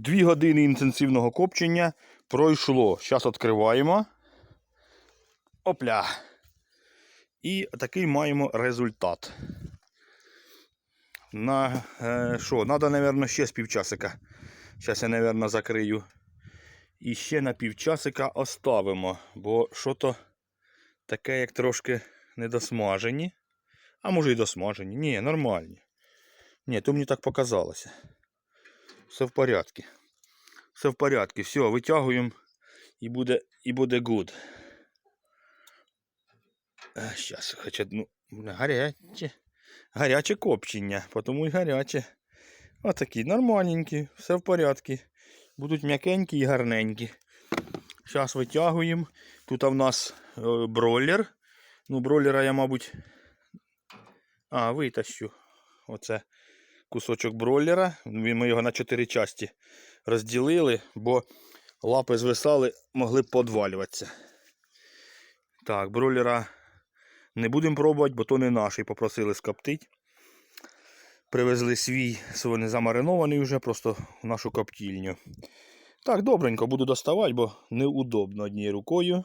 Дві години інтенсивного копчення пройшло. Зараз відкриваємо. Опля. І такий маємо результат. На е, що? Надо, мабуть, ще з півчасика. Зараз я, мабуть, закрию. І ще на півчасика оставимо, бо що-то таке, як трошки недосмажені. А може і досмажені. Ні, нормальні. Ні, то мені так показалося. Все в порядку. Все в порядку. Все, витягуємо і буде, і буде good. Зараз, хоча, ну, гаряче. Гаряче копчення, тому і гаряче. Отакі нормальненькі, все в порядку. Будуть м'якенькі і гарненькі. Зараз витягуємо. Тут в нас е, бройлер. Ну, бройлера я, мабуть. А, витащу. Оце кусочок бройлера. Ми його на 4 часті розділили, бо лапи звисали, могли б подвалюватися. Так, бройлера не будемо пробувати, бо то не наш. І попросили скоптити. Привезли свій не замаринований вже, просто в нашу коптільню. Так, добренько буду доставати, бо неудобно однією рукою.